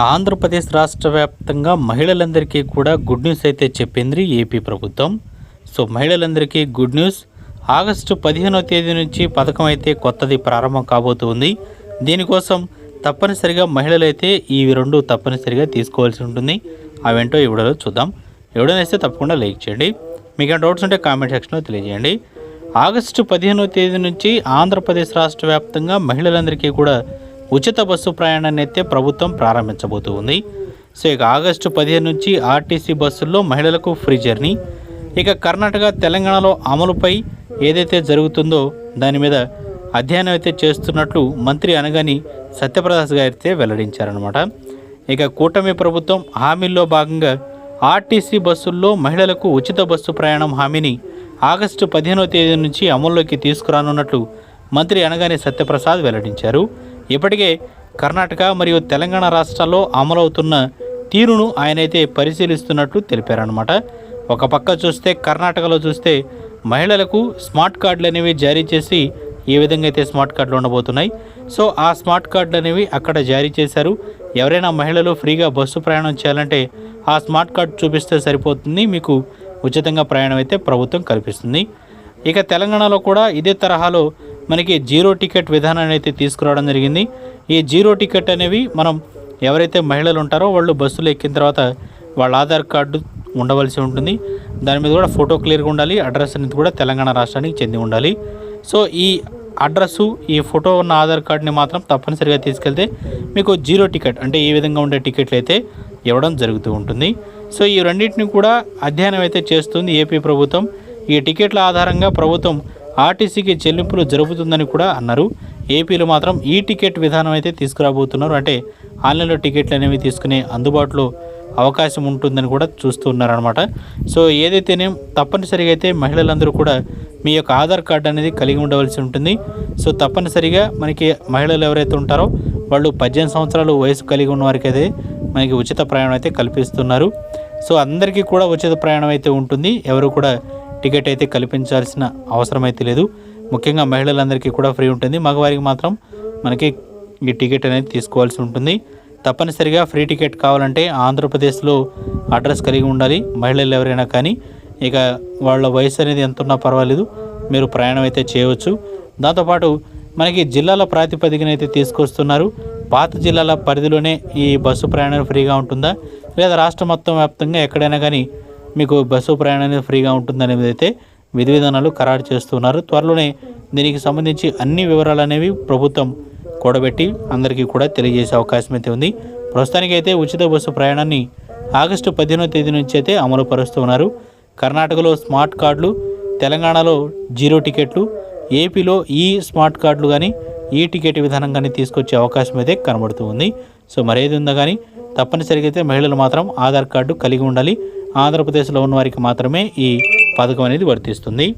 ఆంధ్రప్రదేశ్ రాష్ట్ర వ్యాప్తంగా మహిళలందరికీ కూడా గుడ్ న్యూస్ అయితే చెప్పింది ఏపీ ప్రభుత్వం. సో మహిళలందరికీ గుడ్ న్యూస్. ఆగస్టు పదిహేనో తేదీ నుంచి పథకం అయితే కొత్తది ప్రారంభం కాబోతుంది. దీనికోసం తప్పనిసరిగా మహిళలు అయితే ఈ రెండు తప్పనిసరిగా తీసుకోవాల్సి ఉంటుంది. అవేంటో ఈ వీడియోలో చూద్దాం. ఎవడనేస్తే తప్పకుండా లైక్ చేయండి. మీకు డౌట్స్ ఉంటే కామెంట్ సెక్షన్లో తెలియజేయండి. ఆగస్టు పదిహేనో తేదీ నుంచి ఆంధ్రప్రదేశ్ రాష్ట్ర వ్యాప్తంగా మహిళలందరికీ కూడా ఉచిత బస్సు ప్రయాణాన్ని అయితే ప్రభుత్వం ప్రారంభించబోతుంది సో ఇక ఆగస్టు పదిహేను నుంచి ఆర్టీసీ బస్సుల్లో మహిళలకు ఫ్రీ జర్నీ. ఇక కర్ణాటక తెలంగాణలో అమలుపై ఏదైతే జరుగుతుందో దాని మీద అధ్యయనం అయితే చేస్తున్నట్లు మంత్రి అనగాని సత్యప్రదాస్ గారు అయితే వెల్లడించారనమాట ఇక కూటమి ప్రభుత్వం హామీల్లో భాగంగా ఆర్టీసీ బస్సుల్లో మహిళలకు ఉచిత బస్సు ప్రయాణం హామీని ఆగస్టు పదిహేనవ తేదీ నుంచి అమల్లోకి తీసుకురానున్నట్లు మంత్రి అనగానే సత్యప్రసాద్ వెల్లడించారు. ఇప్పటికే కర్ణాటక మరియు తెలంగాణ రాష్ట్రాల్లో అమలవుతున్న తీరును ఆయనైతే పరిశీలిస్తున్నట్లు తెలిపారనమాట ఒక పక్క చూస్తే కర్ణాటకలో చూస్తే మహిళలకు స్మార్ట్ కార్డులు అనేవి జారీ చేసి ఏ విధంగా అయితే స్మార్ట్ కార్డులు ఉండబోతున్నాయి సో ఆ స్మార్ట్ కార్డులు అనేవి అక్కడ జారీ చేశారు. ఎవరైనా మహిళలు ఫ్రీగా బస్సు ప్రయాణం చేయాలంటే ఆ స్మార్ట్ కార్డు చూపిస్తే సరిపోతుంది మీకు ఉచితంగా ప్రయాణం అయితే ప్రభుత్వం కల్పిస్తుంది. ఇక తెలంగాణలో కూడా ఇదే తరహాలో మనకి జీరో టికెట్ విధానాన్ని అయితే తీసుకురావడం జరిగింది. ఈ జీరో టికెట్ అనేవి మనం ఎవరైతే మహిళలు ఉంటారో వాళ్ళు బస్సులు ఎక్కిన తర్వాత వాళ్ళ ఆధార్ కార్డు ఉండవలసి ఉంటుంది. దాని మీద కూడా ఫోటో క్లియర్గా ఉండాలి. అడ్రస్ అనేది కూడా తెలంగాణ రాష్ట్రానికి చెంది ఉండాలి. సో ఈ అడ్రస్సు ఈ ఫోటో ఉన్న ఆధార్ కార్డుని మాత్రం తప్పనిసరిగా తీసుకెళ్తే మీకు జీరో టికెట్ అంటే ఈ విధంగా ఉండే టికెట్లు అయితే ఇవ్వడం జరుగుతూ ఉంటుంది. సో ఈ రెండింటిని కూడా అధ్యయనం అయితే చేస్తుంది ఏపీ ప్రభుత్వం. ఈ టికెట్ల ఆధారంగా ప్రభుత్వం ఆర్టీసీకి చెల్లింపులు జరుపుతుందని కూడా అన్నారు. ఏపీలో మాత్రం ఈ టికెట్ విధానం అయితే తీసుకురాబోతున్నారు. అంటే ఆన్లైన్లో టికెట్లు అనేవి తీసుకునే అందుబాటులో అవకాశం ఉంటుందని కూడా చూస్తున్నారనమాట సో ఏదైతేనే తప్పనిసరిగా అయితే మహిళలందరూ కూడా మీ యొక్క ఆధార్ కార్డు అనేది కలిగి ఉండవలసి ఉంటుంది. సో తప్పనిసరిగా మనకి మహిళలు ఎవరైతే ఉంటారో వాళ్ళు పద్దెనిమిది సంవత్సరాలు వయసు కలిగి ఉన్న వారికి అయితే మనకి ఉచిత ప్రయాణం అయితే కల్పిస్తున్నారు. సో అందరికీ కూడా ఉచిత ప్రయాణం అయితే ఉంటుంది. ఎవరు కూడా టికెట్ అయితే కల్పించాల్సిన అవసరం అయితే లేదు. ముఖ్యంగా మహిళలందరికీ కూడా ఫ్రీ ఉంటుంది. మగవారికి మాత్రం మనకి ఈ టికెట్ అనేది తీసుకోవాల్సి ఉంటుంది. తప్పనిసరిగా ఫ్రీ టికెట్ కావాలంటే ఆంధ్రప్రదేశ్లో అడ్రస్ కలిగి ఉండాలి. మహిళలు ఎవరైనా కానీ ఇక వాళ్ళ వయసు అనేది ఎంత ఉన్నా పర్వాలేదు. మీరు ప్రయాణం అయితే చేయవచ్చు. దాంతోపాటు మనకి జిల్లాల ప్రాతిపదికన అయితే తీసుకొస్తున్నారు. పాత జిల్లాల పరిధిలోనే ఈ బస్సు ప్రయాణం ఫ్రీగా ఉంటుందా? లేదా రాష్ట్రం మొత్తం వ్యాప్తంగా ఎక్కడైనా కానీ మీకు బస్సు ప్రయాణం అనేది ఫ్రీగా ఉంటుందనేది అయితే విధి విధానాలు ఖరారు చేస్తున్నారు. త్వరలోనే దీనికి సంబంధించి అన్ని వివరాలు అనేవి ప్రభుత్వం కూడబెట్టి అందరికీ కూడా తెలియజేసే అవకాశం అయితే ఉంది. ప్రస్తుతానికి అయితే ఉచిత బస్సు ప్రయాణాన్ని ఆగస్టు పదిహేనో తేదీ నుంచి అయితే అమలు పరుస్తున్నారు కర్ణాటకలో స్మార్ట్ కార్డులు తెలంగాణలో జీరో టికెట్లు ఏపీలో ఈ స్మార్ట్ కార్డులు కానీ ఈ టికెట్ విధానం కానీ తీసుకొచ్చే అవకాశం అయితే కనబడుతూ ఉంది. సో మరేది ఉందా కానీ తప్పనిసరిగా అయితే మహిళలు మాత్రం ఆధార్ కార్డు కలిగి ఉండాలి. ఆంధ్రప్రదేశ్లో ఉన్న వారికి మాత్రమే ఈ పథకం అనేది వర్తిస్తుంది.